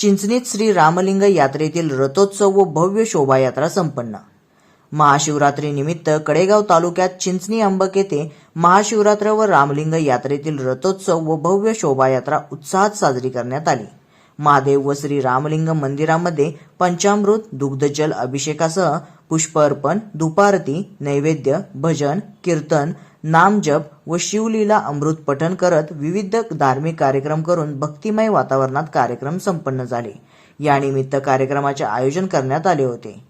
चिंचणीत श्री रामलिंग यात्रेतील रथोत्सव व भव्य शोभायात्रा संपन्न. महाशिवरात्रीनिमित्त कडेगाव तालुक्यात चिंचणी अंबक येथे महाशिवरात्र व रामलिंग यात्रेतील रथोत्सव व भव्य शोभायात्रा उत्साहात साजरी करण्यात आली. महादेव व श्री रामलिंग मंदिरामध्ये पंचामृत दुग्धजल अभिषेकासह पुष्प अर्पण धुपारती नैवेद्य भजन कीर्तन नामजप व शिवलीला अमृत पठण करत विविध धार्मिक कार्यक्रम करून भक्तिमय वातावरणात कार्यक्रम संपन्न झाले. यानिमित्त कार्यक्रमाचे आयोजन करण्यात आले होते.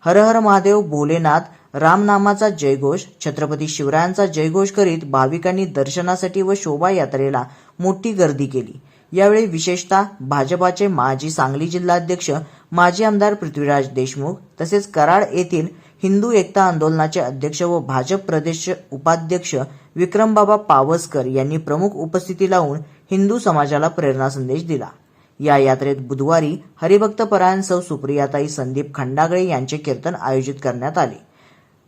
हर हर महादेव भोलेनाथ रामनामाचा जयघोष छत्रपती शिवरायांचा जयघोष करीत भाविकांनी दर्शनासाठी व शोभायात्रेला मोठी गर्दी केली. यावेळी विशेषतः भाजपाचे माजी सांगली जिल्हाध्यक्ष माजी आमदार पृथ्वीराज देशमुख तसेच कराड येथील हिंदू एकता आंदोलनाचे अध्यक्ष व भाजप प्रदेश उपाध्यक्ष विक्रमबाबा पावसकर यांनी प्रमुख उपस्थिती लावून हिंदू समाजाला प्रेरणा संदेश दिला. या यात्रेत बुधवारी हरिभक्तपरायण सौ सुप्रियाताई संदीप खंडागळे यांचे कीर्तन आयोजित करण्यात आले.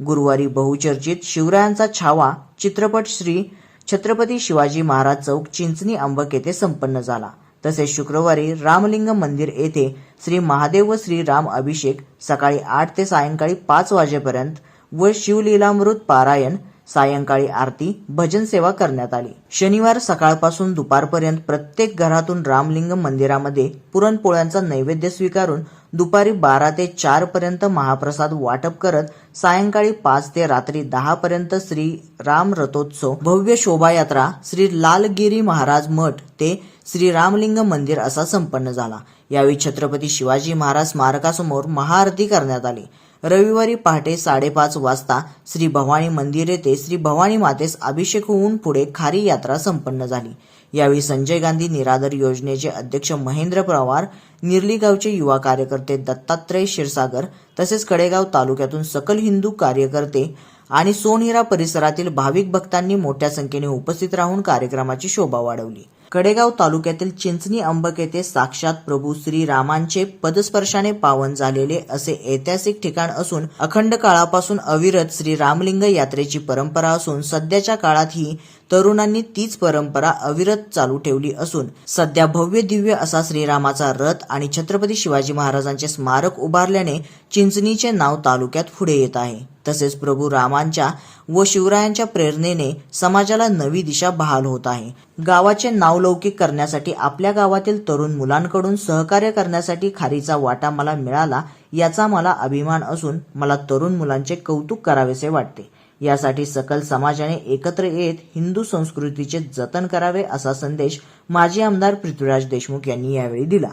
गुरुवारी बहुचर्चित शिवरायांचा छावा चित्रपट श्री छत्रपती शिवाजी महाराज चौक चिंचणी अंबक येथे संपन्न झाला. तसेच शुक्रवारी रामलिंग मंदिर येथे श्री महादेव व श्री राम अभिषेक सकाळी आठ ते सायंकाळी पाच वाजेपर्यंत व शिवलीलामृत पारायण सायंकाळी आरती भजन सेवा करण्यात आली. शनिवार सकाळपासून दुपारपर्यंत प्रत्येक घरातून रामलिंग मंदिरामध्ये पुरणपोळ्यांचा नैवेद्य स्वीकारून दुपारी बारा ते चार पर्यंत महाप्रसाद वाटप करत सायंकाळी पाच ते रात्री दहा पर्यंत श्री राम रथोत्सव भव्य शोभायात्रा श्री लालगिरी महाराज मठ ते श्री रामलिंग मंदिर असा संपन्न झाला. यावेळी छत्रपती शिवाजी महाराज स्मारकासमोर महाआरती करण्यात आली. रविवारी पहाटे साडेपाच वाजता श्री भवानी मंदिर येथे श्री भवानी मातेस अभिषेक होऊन पुढे खारी यात्रा संपन्न झाली. यावेळी संजय गांधी निराधार योजनेचे अध्यक्ष महेंद्र पवार निर्लीगावचे युवा कार्यकर्ते दत्तात्रय क्षीरसागर तसेच कडेगाव तालुक्यातून सकल हिंदू कार्यकर्ते आणि सोनहिरा परिसरातील भाविक भक्तांनी मोठ्या संख्येने उपस्थित राहून कार्यक्रमाची शोभा वाढवली. कडेगाव तालुक्यातील चिंचणी अंबक येथे साक्षात प्रभू श्री रामांचे पदस्पर्शाने पावन झालेले असे ऐतिहासिक ठिकाण असून अखंड काळापासून अविरत श्री रामलिंग यात्रेची परंपरा असून सध्याच्या काळात ही तरुणांनी तीच परंपरा अविरत चालू ठेवली असून सध्या भव्य दिव्य असा श्रीरामाचा रथ आणि छत्रपती शिवाजी महाराजांचे स्मारक उभारल्याने चिंचणीचे नाव तालुक्यात पुढे येत आहे. तसेच प्रभू रामांच्या व शिवरायांच्या प्रेरणेने समाजाला नवी दिशा बहाल होत आहे. गावाचे नावलौकिक करण्यासाठी आपल्या गावातील तरुण मुलांकडून सहकार्य करण्यासाठी खारीचा वाटा मला मिळाला याचा मला अभिमान असून मला तरुण मुलांचे कौतुक करावेसे वाटते. यासाठी सकल समाजाने एकत्र येत हिंदू संस्कृतीचे जतन करावे असा संदेश माजी आमदार पृथ्वीराज देशमुख यांनी यावेळी दिला.